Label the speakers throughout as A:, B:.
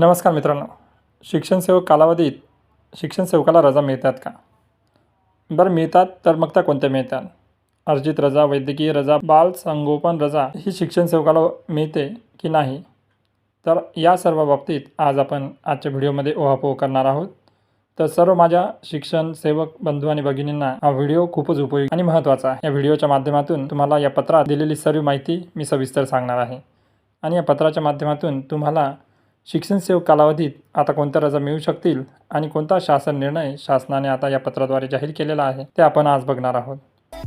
A: नमस्कार मित्रांनो. शिक्षणसेवक कालावधीत शिक्षण सेवकाला रजा मिळतात का? बरं मिळतात तर मग त्या कोणत्या मिळतात? अर्जित रजा वैद्यकीय रजा बाल संगोपन रजा ही शिक्षण सेवकाला मिळते की नाही? तर या सर्व बाबतीत आज आपण आजच्या व्हिडिओमध्ये ओहापोह करणार आहोत. तर सर्व माझ्या शिक्षण सेवक बंधू आणि भगिनींना हा व्हिडिओ खूपच उपयोगी आणि महत्त्वाचा आहे. या व्हिडिओच्या माध्यमातून तुम्हाला या पत्रात दिलेली सर्व माहिती मी सविस्तर सांगणार आहे. आणि या पत्राच्या माध्यमातून तुम्हाला शिक्षण सेवक कालावधीत आता कोणत्या रजा मिळू शकतील आणि कोणता शासन निर्णय शासनाने आता या पत्राद्वारे जाहीर केलेला आहे ते आपण आज बघणार आहोत.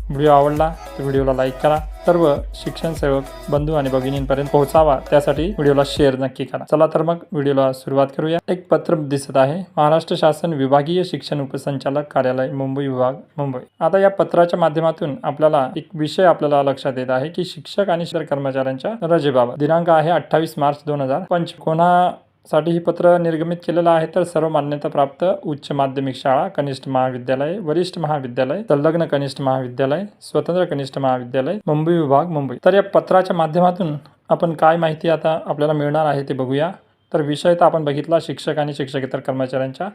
A: व्हिडिओ आवडला तर व्हिडिओला लाईक करा. सर्व शिक्षण सेवक बंधू आणि भगिनींपर्यंत पोहोचावा. त्यासाठी व्हिडिओला शेअर नक्की करा. चला तर मग व्हिडिओला सुरुवात करूया. एक पत्र दिसत आहे. महाराष्ट्र शासन विभागीय शिक्षण उपसंचालक कार्यालय मुंबई विभाग मुंबई. आता या पत्राच्या माध्यमातून आपल्याला एक विषय आपल्याला लक्षात येत आहे की शिक्षक आणि कर्मचाऱ्यांच्या रजेबाबत. दिनांक आहे अठ्ठावीस मार्च दोन हजार पंच कोणा साठी ही पत्र निर्गमित केलेलं आहे तर सर्व मान्यताप्राप्त उच्च माध्यमिक शाळा कनिष्ठ महाविद्यालय वरिष्ठ महाविद्यालय संलग्न कनिष्ठ महाविद्यालय स्वतंत्र कनिष्ठ महाविद्यालय मुंबई विभाग मुंबई. तर या पत्राच्या माध्यमातून आपण काय माहिती आता आपल्याला मिळणार आहे ते बघूया. तर विषय तर आपण बघितला शिक्षक आणि शिक्षकेतर कर्मचाऱ्यांच्या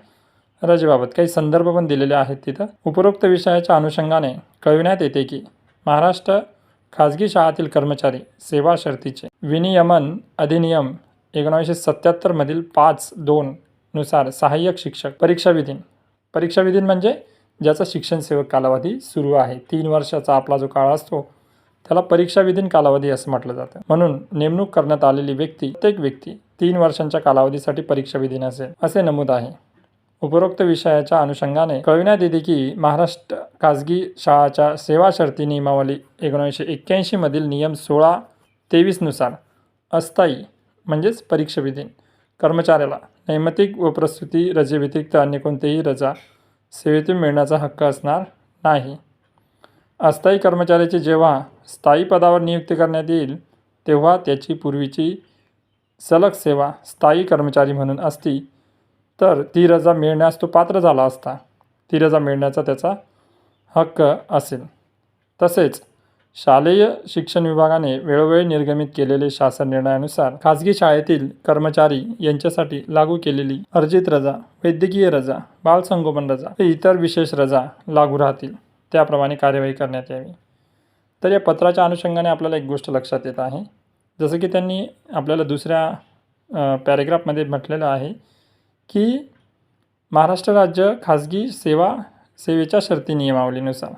A: रजेबाबत. काही संदर्भ पण दिलेले आहेत तिथं. उपरोक्त विषयाच्या अनुषंगाने कळविण्यात येते की महाराष्ट्र खाजगी शाळातील कर्मचारी सेवा शर्तीचे विनियमन अधिनियम एकोणावीसशे सत्याहत्तरमधील पाच दोन नुसार सहाय्यक शिक्षक परीक्षा विधीन. परीक्षा विधीन म्हणजे ज्याचा शिक्षण सेवक कालावधी सुरू आहे. तीन वर्षाचा आपला जो काळ असतो त्याला परीक्षा विधीन कालावधी असं म्हटलं जातं. म्हणून नेमणूक करण्यात आलेली व्यक्ती प्रत्येक व्यक्ती तीन वर्षांच्या कालावधीसाठी परीक्षा विधीन असेल असे नमूद आहे. उपरोक्त विषयाच्या अनुषंगाने कळविण्यात येते की महाराष्ट्र खाजगी शाळाच्या सेवा शर्ती नियमावली एकोणीसशे एक्क्याऐंशीमधील नियम सोळा तेवीसनुसार अस्थायी म्हणजेच परीक्षा विधीन कर्मचाऱ्याला नैमित्तिक व प्रस्तुती रजेव्यतिरिक्त अन्य कोणतेही रजा सेवेतून मिळण्याचा हक्क असणार नाही. अस्थायी कर्मचाऱ्याची जेव्हा स्थायी पदावर नियुक्ती करण्यात येईल तेव्हा त्याची पूर्वीची सलग सेवा स्थायी कर्मचारी म्हणून असती. तर ती रजा मिळण्यास तो पात्र झाला असता ती रजा मिळण्याचा त्याचा हक्क असेल. तसेच शालेय शिक्षण विभागाने वेळोवेळी निर्गमित केलेले शासन निर्णयानुसार खाजगी शाळेतील कर्मचारी यांच्यासाठी लागू केलेली अर्जित रजा वैद्यकीय रजा बालसंगोपन रजा हे इतर विशेष रजा लागू राहतील. त्याप्रमाणे कार्यवाही करण्यात यावी. तर या पत्राच्या अनुषंगाने आपल्याला एक गोष्ट लक्षात येत आहे. जसं की त्यांनी आपल्याला दुसऱ्या पॅरेग्राफमध्ये म्हटलेलं आहे की महाराष्ट्र राज्य खाजगी सेवा सेवेच्या शर्ती नियमावलीनुसार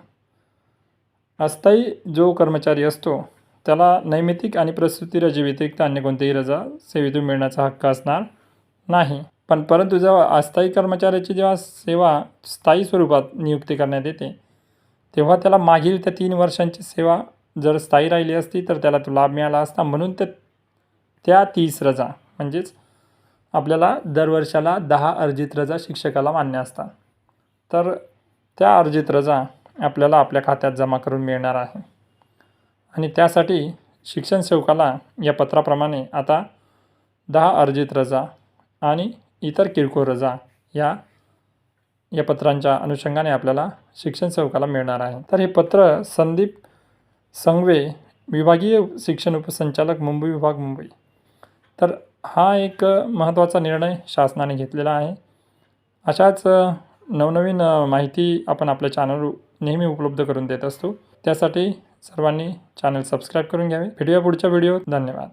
A: अस्थायी जो कर्मचारी असतो त्याला नैमित्तिक आणि प्रसूती रजेव्यतिरिक्त अन्य कोणतीही रजा सेवेतून मिळण्याचा हक्क असणार नाही. पण परंतु जेव्हा अस्थायी कर्मचाऱ्याची जेव्हा सेवा स्थायी स्वरूपात नियुक्ती करण्यात येते तेव्हा त्याला मागील त्या तीन वर्षांची सेवा जर स्थायी राहिली असती तर त्याला तो लाभ मिळाला असता. म्हणून त्या त्या तीस रजा म्हणजेच आपल्याला दरवर्षाला दहा अर्जित रजा शिक्षकाला मान्य असतात. तर त्या अर्जित रजा आपल्याला आपल्या खात्यात जमा करून मिळणार आहे. आणि त्यासाठी शिक्षण सेवकाला या पत्राप्रमाणे आता दहा अर्जित रजा आणि इतर किरकोळ रजा या या पत्रांच्या अनुषंगाने आपल्याला शिक्षण सेवकाला मिळणार आहे. तर हे पत्र संदीप संगवे विभागीय शिक्षण उपसंचालक मुंबई विभाग मुंबई. तर हा एक महत्त्वाचा निर्णय शासनाने घेतलेला आहे. अशाच नवनवीन माहिती आपण आपल्या चॅनलवर नेहमी उपलब्ध करून देत असतो. त्यासाठी सर्वांनी चॅनल सबस्क्राईब करून घ्यावे. भेटूया पुढच्या व्हिडिओ धन्यवाद.